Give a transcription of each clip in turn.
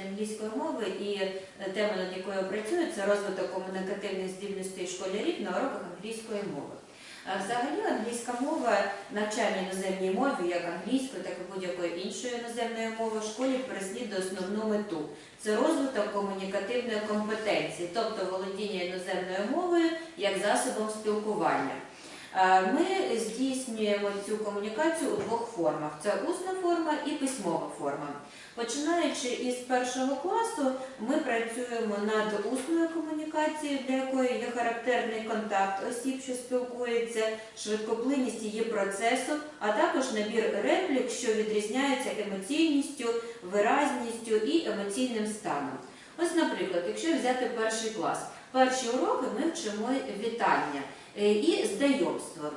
англійської мови і е, тема, над якою я працюю, це розвиток комунікативних здібностей школярів на уроках англійської мови. Взагалі англійська мова, навчання іноземній мові, як англійської, так і будь-якої іншої іноземної мови в школі переслідує основну мету. Це розвиток комунікативної компетенції, тобто володіння іноземною мовою як засобом спілкування. Е, Ми здійснюємо цю комунікацію у двох формах: це усна форма і письмова форма. Починаючи із першого класу, ми працюємо над усною комунікацією, для якої є характерний контакт осіб, що спілкуються, швидкоплинність її процесу, а також набір реплік, що відрізняються емоційністю, виразністю і емоційним станом. Ось, наприклад, якщо взяти перший клас, перші уроки ми вчимо вітання е, і знайомство.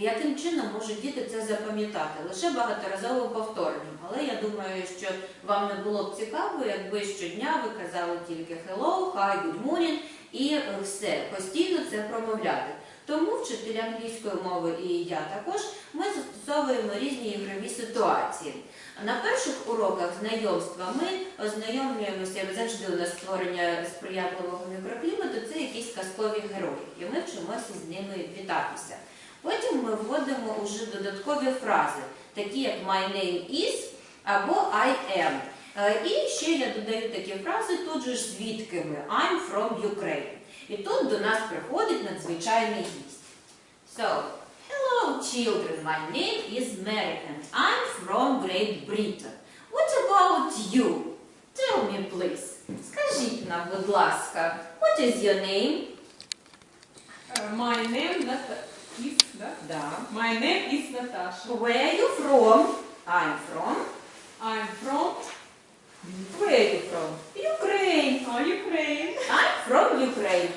Яким чином можуть діти це запам'ятати? Лише багаторазовим повторенням. Але я думаю, що вам не було б цікаво, якби щодня ви казали тільки hello, hi, good morning і все, постійно це промовляти. Тому вчителі англійської мови і я також ми застосовуємо різні ігрові ситуації. На перших уроках знайомства ми ознайомлюємося завжди у нас створення сприятливого мікроклімату, це якісь казкові герої, і ми вчимося з ними вітатися. Потім ми вводимо уже додаткові фрази, такі як my name is або I am. Е, І ще я додаю такі фрази тут же ж звідки ми I'm from Ukraine. І тут до нас приходить надзвичайний гість. So, children, my name is Mary and I'm from Great Britain. What about you? Tell me please. Скажіть нам, будь ласка, what is your name? Uh, my name Nat- is, да? Да. My name is Natasha. Where are you from? I'm from. I'm from Where are you from? Ukraine. uh, Ukraine. I'm from Ukraine.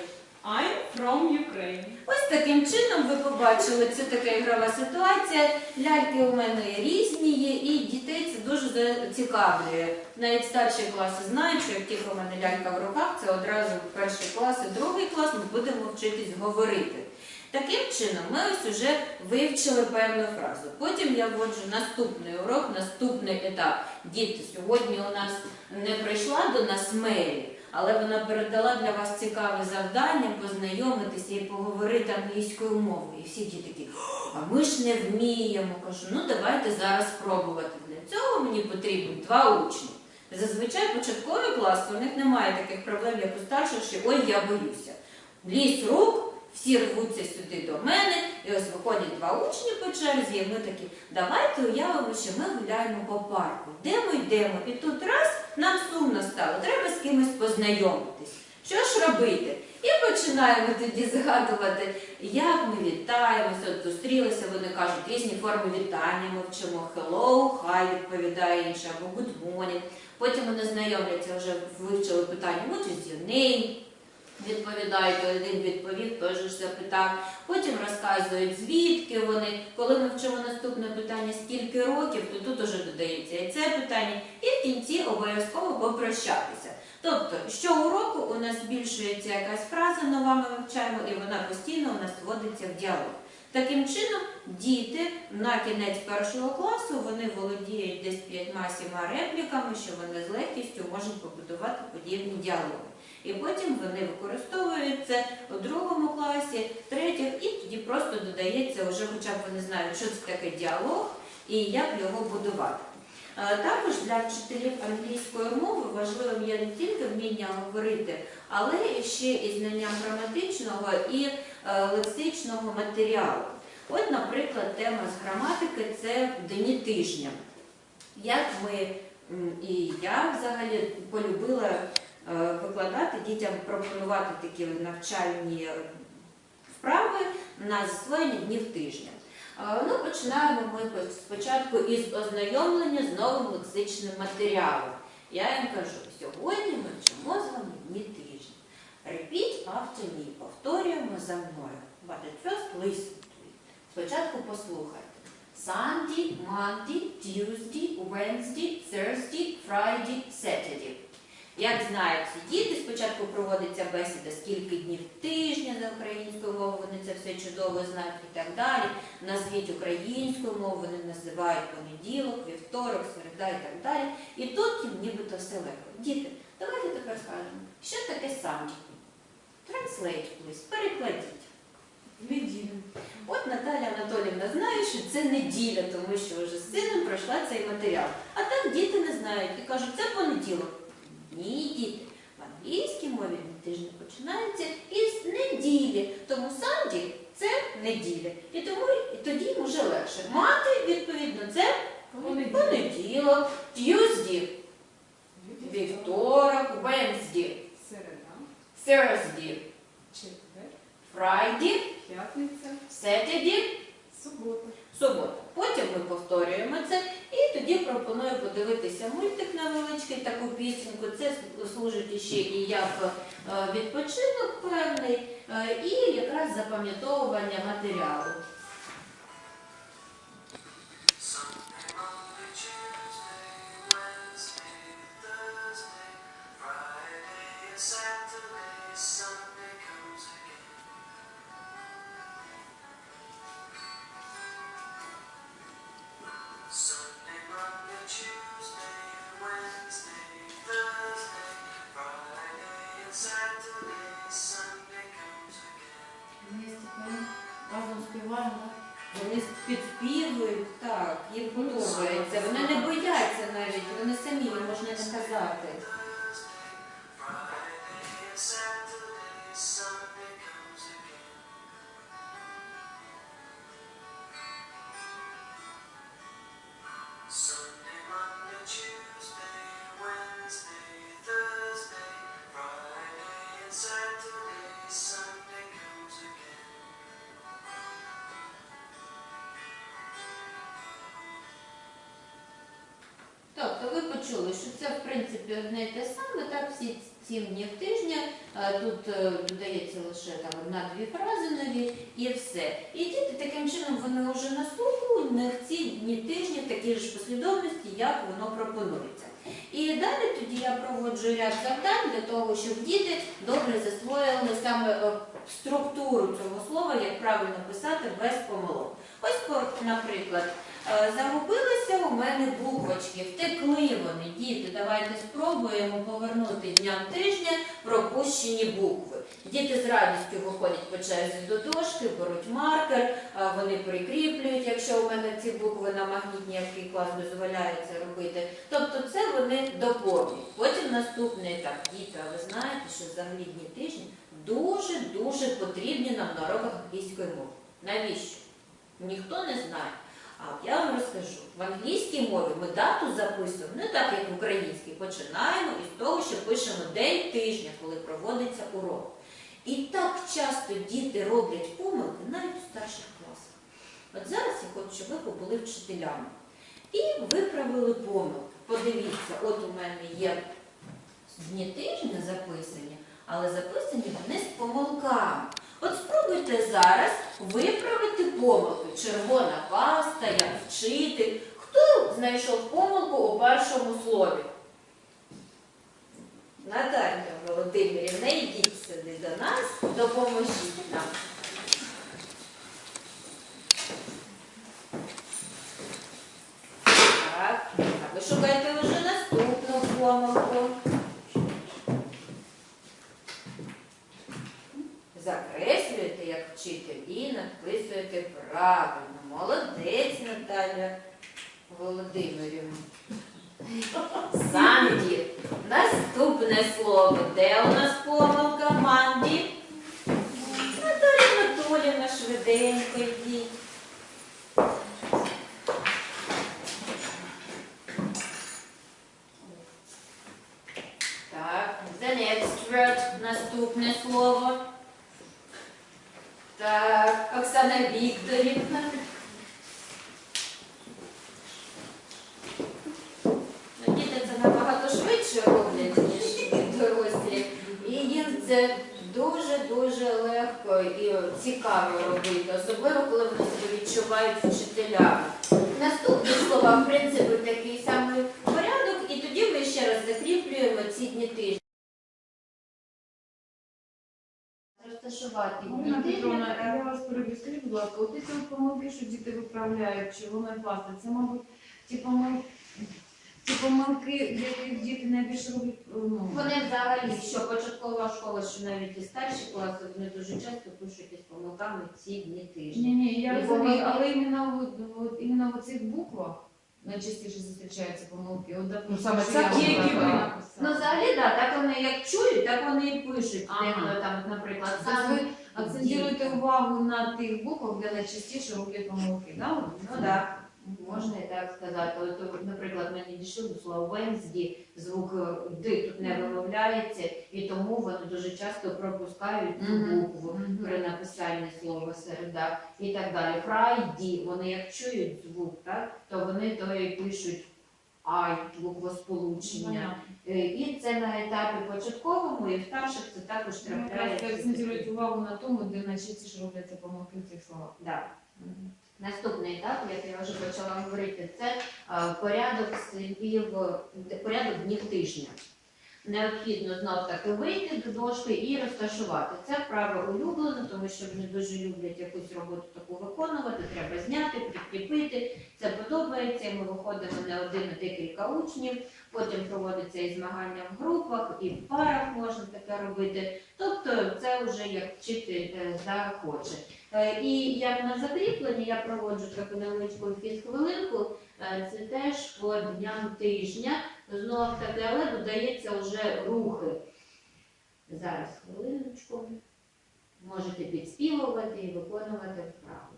I'm from Ukraine. Ось таким чином ви побачили, це така ігрова ситуація. Ляльки у мене різні є, і дітей це дуже зацікавлює. Навіть старші класи знають, що як тільки у мене лялька в руках, це одразу перший клас і другий клас ми будемо вчитись говорити. Таким чином, ми ось уже вивчили певну фразу. Потім я вводжу наступний урок, наступний етап. Діти, сьогодні у нас не прийшла до нас Мері, але вона передала для вас цікаве завдання познайомитися і поговорити англійською мовою. І всі діти такі, а ми ж не вміємо. Кажу, ну давайте зараз спробувати. Для цього мені потрібні два учні. Зазвичай початковий клас, у них немає таких проблем, як у старших, що ой, я боюся. Лізь рук, всі рвуться сюди до мене, і ось виходять два учні по черзі, і ми такі, давайте уявимо, що ми гуляємо по парку. Йдемо, йдемо, і тут раз нам сумно стало, треба з кимось познайомитись. Що ж робити? І починаємо тоді згадувати, як ми вітаємося, зустрілися, вони кажуть, різні форми вітання, ми вчимо hello, hi, відповідає інше, або good morning. Потім вони знайомляться, вже вивчили питання, what is your name? Відповідають, один відповів, той же ж запитав. Потім розказують, звідки вони. Коли ми вчимо наступне питання, скільки років, то тут уже додається і це питання, і в кінці обов'язково попрощатися. Тобто, щоуроку у нас збільшується якась фраза, нова ми вивчаємо, і вона постійно у нас вводиться в діалог. Таким чином, діти на кінець першого класу вони володіють десь п'ятьма-сіма репліками, що вони з легкістю можуть побудувати подібні діалоги. І потім вони використовують це у другому класі, третіх, і тоді просто додається, вже хоча б вони знають, що це таке діалог і як його будувати. Е, Також для вчителів англійської мови важливим є не тільки вміння говорити, але ще і знання граматичного і е, лексичного матеріалу. От, наприклад, тема з граматики це дні тижня. Як ми і я взагалі полюбила викладати дітям, пропонувати такі навчальні е, вправи на засвоєння днів тижня. Е, Ну, починаємо ми спочатку із ознайомлення з новим лексичним матеріалом. Я їм кажу, сьогодні ми вчимо з вами дні тижня. Repeat after me. Повторюємо за мною. But at first listen to it. Спочатку послухайте. Sunday, Monday, Tuesday, Wednesday, Thursday, Friday, Saturday. Як знають всі діти, спочатку проводиться бесіда, скільки днів тижня за українською мовою, вони це все чудово знають і так далі. Назвіть українською мову, вони називають понеділок, вівторок, середа і так далі. І тут їм нібито все легко. Діти, давайте тепер скажемо, що таке. Translate, please, перекладіть. Неділя. От Наталя Анатолівна знає, що це неділя, тому що вже з сином пройшла цей матеріал. А так діти не знають і кажуть, це понеділок. Ні, діти. В англійській мові тиждень починається із неділі. Тому Санді це неділя. І тому і тоді їм вже легше. Мати, відповідно, це понеділок, Tuesday, вівторок, Wednesday, Середа. Thursday, Четвер. Friday, П'ятниця. Saturday, Субота. субота. Потім ми повторюємо це тоді пропоную подивитися мультик невеличкий, таку пісеньку. Це служить ще і як е, відпочинок певний, е, і якраз запам'ятовування матеріалу. Почули, що це в принципі одне і те саме, так всі сім днів тижня, е, тут е, додається лише одна-дві фрази нові і все. І діти таким чином вони вже на слуху у них ці дні тижні в такій ж послідовності, як воно пропонується. І далі тоді я проводжу ряд завдань для того, щоб діти добре засвоїли саме е, структуру цього слова, як правильно писати без помилок. Ось, наприклад, Загубилися у мене буквочки, втекли вони, діти. Давайте спробуємо повернути дням тижня пропущені букви. Діти з радістю виходять по черзі до дошки, беруть маркер, е, вони прикріплюють, якщо у мене ці букви на магнітні, який клас дозволяє це робити. Тобто це вони доповнюють. Потім наступний етап. Діти, а ви знаєте, що взагалі дні тижні дуже-дуже потрібні нам на уроках англійської мови. Навіщо? Ніхто не знає. А я вам розкажу, в англійській мові ми дату записуємо не так, як в українській. Починаємо із того, що пишемо день тижня, коли проводиться урок. І так часто діти роблять помилки навіть у старших класах. От зараз я хочу, щоб ви побули вчителями. І виправили помилки. Подивіться, от у мене є дні тижня записані, але записані вони з помилками. От спробуйте зараз виправити помилки. Червона паста, як вчитель. Хто знайшов помилку у першому слові? Наталія Володимирівна, йдіть сюди до нас, допоможіть нам. Так, а ви шукайте вже наступну помилку. Закреслюєте як вчитель і надписуєте правильно. Молодець, Наталя Володимирівна. Санді. Наступне слово. Де у нас помилка? Манді? Наталя Анатолівна, швиденько йдіть. Так, the next word, наступне слово. Оксана Вікторівна. Ну, Діти це набагато швидше роблять, ніж дорослі. І їм це дуже-дуже легко і цікаво робити, особливо коли вони себе відчувають вчителями. Наступні слова, в принципі, такий Дні Галина Петровна, я вас переб'ю, скажіть, будь ласка, от ці от помилки, що діти виправляють, чи вони класи, це, мабуть, ті помилки, ті помилки, яких діти найбільше роблять, ну, Вони взагалі, що початкова школа, що навіть і старші класи, вони дуже часто пишуть із помилками ці дні тижня. Ні, ні, я І розумію, помилки- але іменно, от, от, іменно в цих буквах найчастіше зустрічаються помилки. От, Ну, саме що ця я буква, які ви написали. Ну, взагалі, да, так вони як чують, так вони і пишуть. Ага. Як ну, там, от, наприклад, Тобто саме ви акцентуєте увагу на тих буквах, де найчастіше роблять помилки, да? Ну так, можна і так сказати. От, наприклад, мені дійшло до слова Венсді, звук Д тут не вимовляється, і тому вони дуже часто пропускають цю букву при написанні слова середа і так далі. Фрайді, вони як чують звук, так, то вони то і пишуть ай, буквосполучення. Е, І це на етапі початковому, і в старших це також Ну, трапляється. акцентують увагу на тому, де найчастіше робляться помилки в цих словах. Да. Наступний етап, як я вже почала говорити, це е, порядок слів, порядок днів тижня. Необхідно знов таки вийти до дошки і розташувати. Це вправо улюблено, тому що вони дуже люблять якусь роботу таку виконувати. Треба зняти, прикріпити. Це подобається. Ми виходимо не один, декілька учнів. Потім проводиться і змагання в групах, і в парах можна таке робити. Тобто це вже як вчитель е, захоче. Е, І як на закріпленні я проводжу таку невеличку хвилинку, це теж по дням тижня. Знов таки, але додається вже рухи. Зараз хвилиночку. Можете підспівувати і виконувати вправу.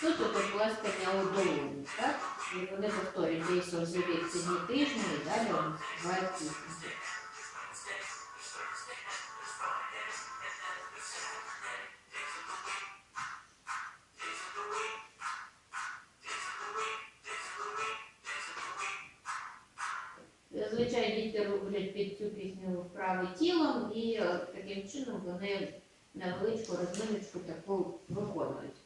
Тут от плескання у долоні, так? І вони живі ці дні тижні і далі співають пісню. Зазвичай діти роблять під цю пісню вправи тілом і е, таким чином вони невеличку розминочку таку виконують.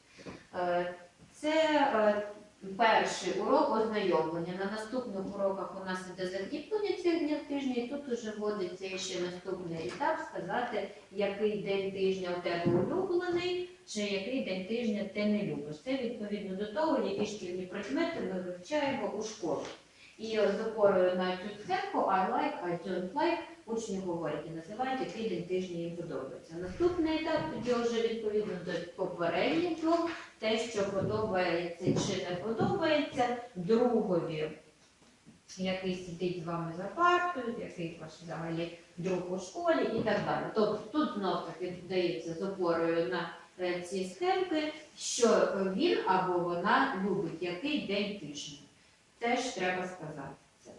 Е, Це е, перший урок ознайомлення. На наступних уроках у нас іде закріплення цих днів тижня, і тут уже вводиться ще наступний етап сказати, який день тижня у тебе улюблений, чи який день тижня ти не любиш. Це відповідно до того, які шкільні предмети ми вивчаємо у школі. І з опорою на цю схемку I like, I don't like, учні говорять і називають, який день тижня їм подобається. Наступний етап тоді вже відповідно до попередніх двох, те, що подобається чи не подобається, другові, який сидить з вами за партою, який ваш взагалі друг у школі і так далі. Тобто тут знов таки додається з опорою на е, ці схемки, що він або вона любить який день тижня. Теж треба сказати. це.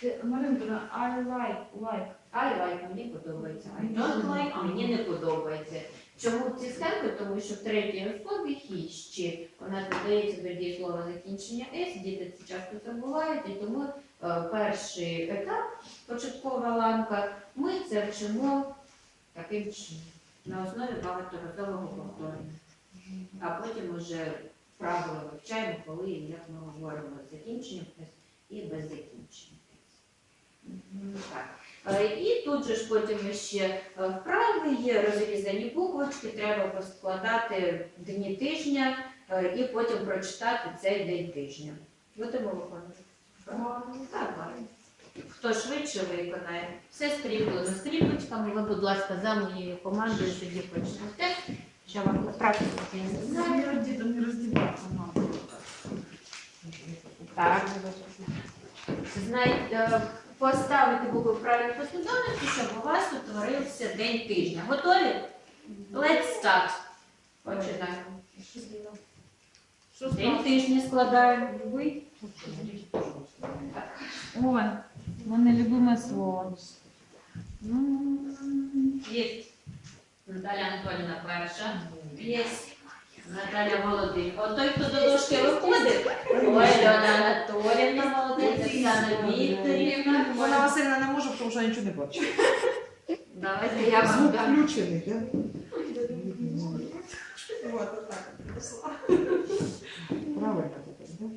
Ти, Марина, I like, like. I like, мені подобається. I don't like, мені не подобається. Чому ці схемки? Тому що в третій особі хіщі нас додається до дієслова закінчення S, діти це часто забувають, і тому е, перший етап, початкова ланка, ми це вчимо таким чином, на основі багаторазового повторення. А потім вже правила вивчаємо, коли і як ми говоримо з закінченням S і без закінчення. Ну, Так. Е, І тут же ж потім ще е, вправи є розрізані буквочки, треба поскладати дні тижня е, і потім прочитати цей день тижня. Будемо виконувати. Так, Хто швидше виконає, все скріплено скріпочками. Ви, будь ласка, за моєю командою тоді почнете. Що вам практику я не знаю. Не розді- не. Так. Знаєте, поставити букви в правильній послідовності, щоб у вас утворився день тижня. Готові? Let's start. Починаємо. День тижня складаємо. Ви? В мене любиме слово. Є. Наталя Анатоліна перша. Є. Наталя Володимирівна. От той, хто до дошки виходить. Ой, Альона Анатоліївна Оксана Вікторівна. Вона Васильівна не може, тому що я нічого не бачу. Давайте я вам Звук дам. включений, так? Правильно тепер, так?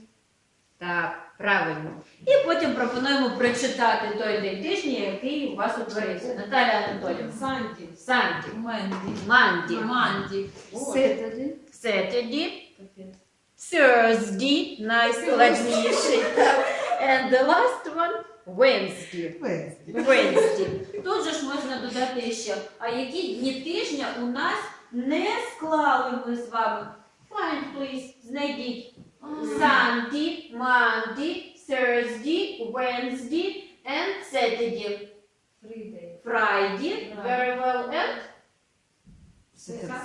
Так, правильно. І потім пропонуємо прочитати той день тижня, який у вас утворився. Наталя Анатоліївна. Санті. Санті. Менді. Манді. Манді. Saturday. Saturday. Thursday. Nice, складніший. так. And the last one Wednesday. Wednesday. Тут же ж можна додати ще, а які дні тижня у нас не склали ми з вами. Find, please, знайдіть. Sunday, Monday, Thursday, Wednesday and Saturday. Фрідей. Friday, very well, and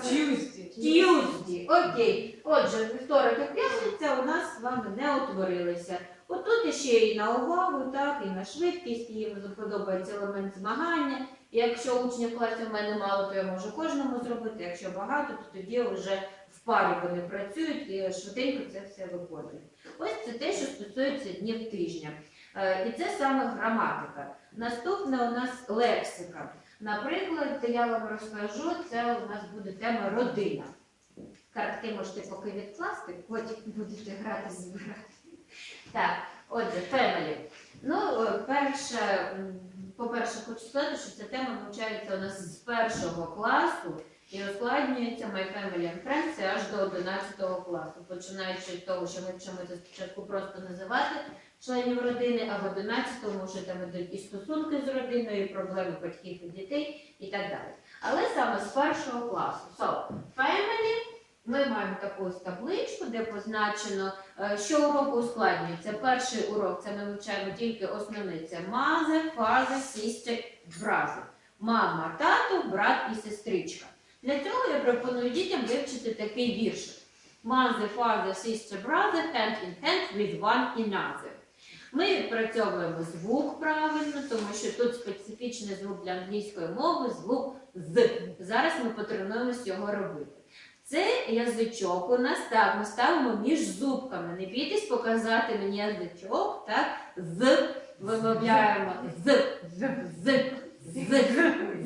Тюсті. Tuesday. Окей. Отже, вівторок і п'ятниця у нас з вами не утворилися. Отут іще і на увагу, так, і на швидкість, їм подобається елемент змагання. Якщо учнів в класі в мене мало, то я можу кожному зробити. Якщо багато, то тоді вже в парі вони працюють і швиденько це все виходить. Ось це те, що стосується днів тижня. Е, І це саме граматика. Наступне у нас лексика. Наприклад, я вам розкажу, це у нас буде тема родина. Картки можете поки відкласти, потім будете грати збирати. Так, отже, family. Ну, е, перше, по-перше, хочу сказати, що ця тема навчається у нас з першого класу і ускладнюється My Family and Friends аж до 11 класу, починаючи з того, що ми вчимося спочатку просто називати членів родини, а в 11-му вже там ідуть і стосунки з родиною, і проблеми батьків і дітей і так далі. Але саме з першого класу. So, family, ми маємо таку табличку, де позначено, що уроку ускладнюється. Перший урок це ми вивчаємо тільки основний. Це mother, father, sister, brother. Мама, тато, брат і сестричка. Для цього я пропоную дітям вивчити такий віршик. Mother, father, sister, brother, hand in hand with one another. Ми відпрацьовуємо звук правильно, тому що тут специфічний звук для англійської мови, звук з. Зараз ми потренуємось його робити. Це язичок у нас так, ми ставимо між зубками. Не бійтесь показати мені язичок, так? З вимовляємо з, з, з, з,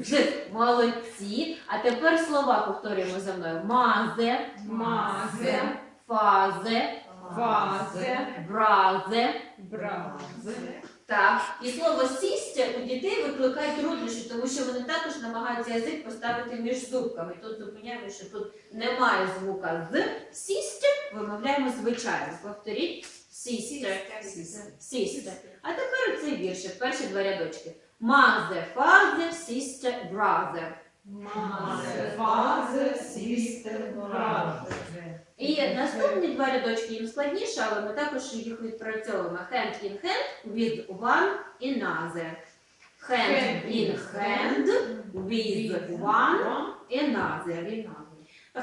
з. Молодці. А тепер слова повторюємо за мною. Мазе, Мазе. фазе, Вазе. бразе. Бразе. Так, і слово сістя у дітей викликає труднощі, тому що вони також намагаються язик поставити між зубками. Тут зупиняємо, що тут немає звука з. Сістя вимовляємо звичайно. Повторіть сістя. Сістя. А тепер цей віршик, перші два рядочки. Мазе, фазе, сістя, бразе. Мазе. Вазе. Сістер. Бразе. І наступні два рядочки їм складніше, але ми також їх відпрацьовуємо. Hand in hand with one another. Hand in hand with one another.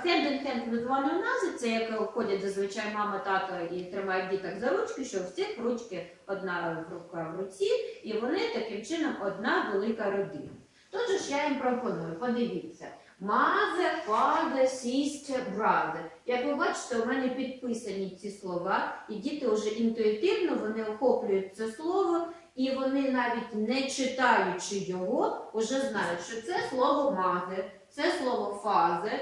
Hand in hand with one another – це як ходять зазвичай мама, тато і тримають діток за ручки, що у всіх ручки одна рука в руці, і вони таким чином одна велика родина. Тут же ж я їм пропоную, подивіться. Mother, father, sister, brother. Як ви бачите, у мене підписані ці слова, і діти вже інтуїтивно вони охоплюють це слово, і вони навіть не читаючи його, вже знають, що це слово mother, це слово father,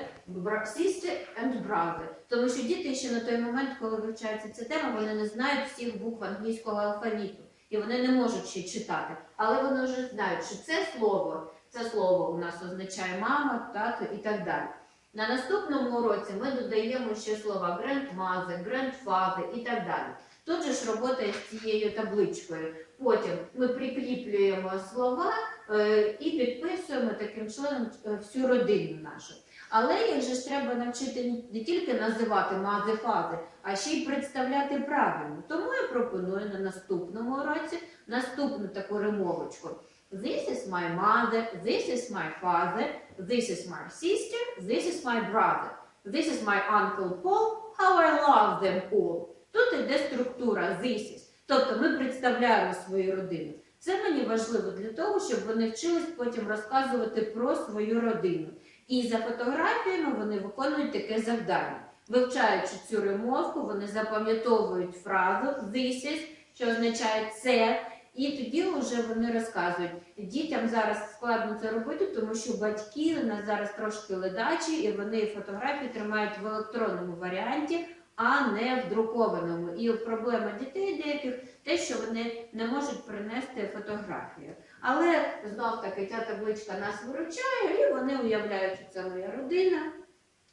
sister and brother. Тому що діти ще на той момент, коли вивчається ця тема, вони не знають всіх букв англійського алфавіту, і вони не можуть ще читати. Але вони вже знають, що це слово, це слово у нас означає мама, тато і так далі. На наступному уроці ми додаємо ще слова grandmother, grandfather і так далі. Тут же ж робота з цією табличкою. Потім ми прикріплюємо слова е, і підписуємо таким чином е, всю родину нашу. Але їх же ж треба навчити не тільки називати мази фази, а ще й представляти правильно. Тому я пропоную на наступному уроці наступну таку римовочку. This is my mother, this is my father, this is my sister, this is my brother, this is my uncle Paul, how I love them all. Тут йде структура this is. Тобто ми представляємо свою родину. Це мені важливо для того, щоб вони вчились потім розказувати про свою родину. І за фотографіями вони виконують таке завдання. Вивчаючи цю римовку, вони запам'ятовують фразу this is, що означає це. І тоді вже вони розказують. Дітям зараз складно це робити, тому що батьки у нас зараз трошки ледачі, і вони фотографії тримають в електронному варіанті, а не в друкованому. І проблема дітей деяких те, що вони не можуть принести фотографію. Але знов таки ця табличка нас виручає, і вони уявляють, що це моя родина.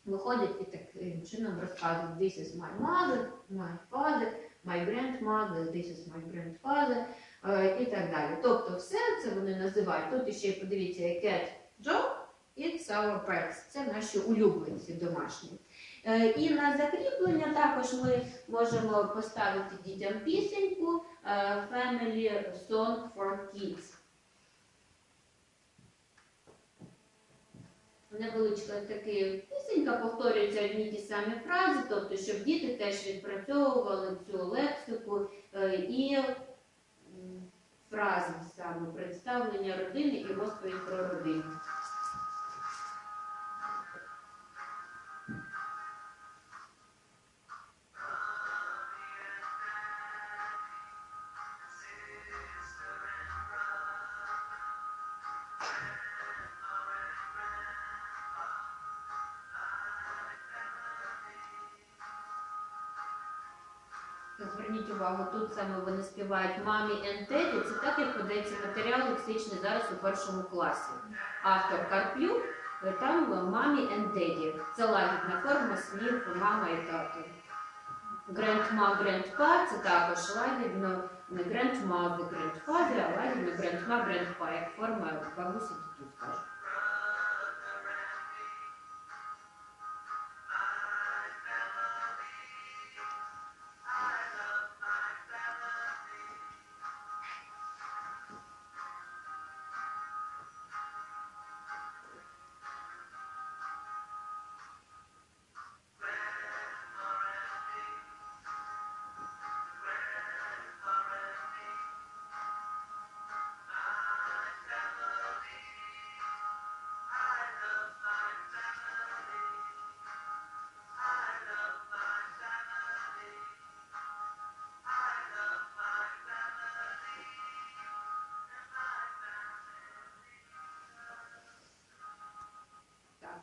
Виходять і таким чином розказують This is my mother, my father, my grandmother, this is my grandfather і так далі. Тобто все це вони називають. Тут ще подивіться, cat, dog, it's our pets. Це наші улюбленці домашні. Е, І на закріплення також ми можемо поставити дітям пісеньку е, Family Song for Kids. Невеличка таки пісенька, повторюються одні ті самі фрази, тобто, щоб діти теж відпрацьовували цю лексику е, і м, фрази саме представлення родини і розповідь про родину. Зверніть увагу, тут саме вони співають мамі daddy. Це так, як подається матеріал лексичний зараз у першому класі. Автор Карплюк, е, там мамі daddy. Це лагідна форма слів мама і тато. Grandma, grandpa – це також лагідно не grandmother, grandfather, а лагідно grandma, grandpa, як форма бабусі тут скажу.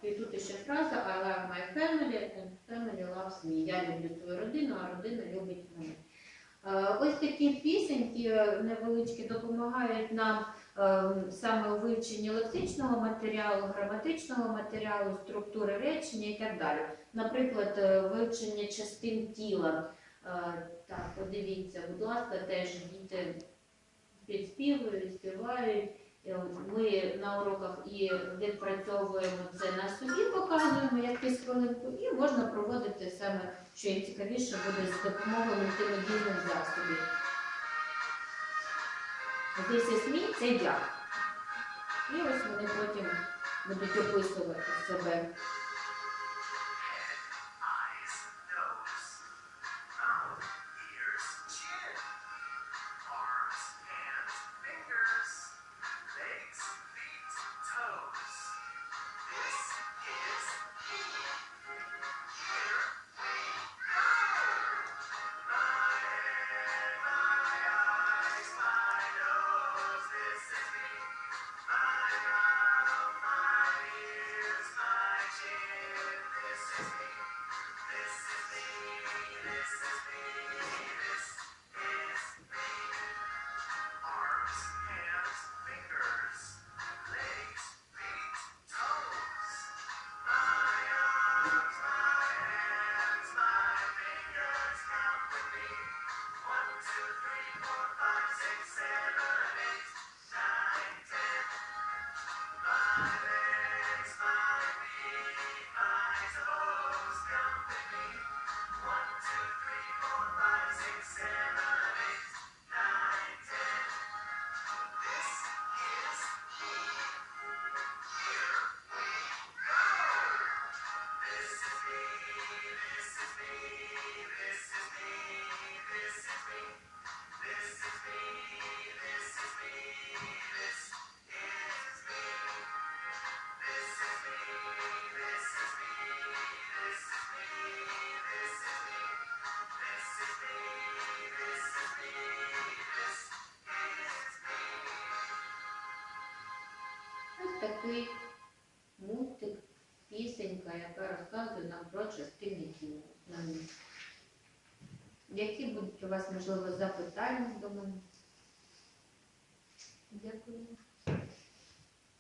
І тут ще фраза I love my family and family loves me. Я люблю свою родину, а родина любить мене. Е, Ось такі пісеньки е, невеличкі допомагають нам е, саме у вивченні лексичного матеріалу, граматичного матеріалу, структури речення і так далі. Наприклад, вивчення частин тіла. Так, подивіться, будь ласка, теж діти підспівують, співають. Е, Ми на уроках і відпрацьовуємо це на собі, показуємо якусь хвилинку, і можна проводити саме, що їм цікавіше буде з допомогою мультимедійних засобів. Is me – це я. І ось вони потім будуть описувати себе. Такий мультик, пісенька, яка розказує нам про частини тіла. Які будуть у вас, можливо, запитання до мене? Дякую.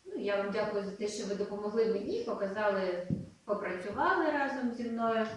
Ну, я вам дякую за те, що ви допомогли мені, показали, попрацювали разом зі мною.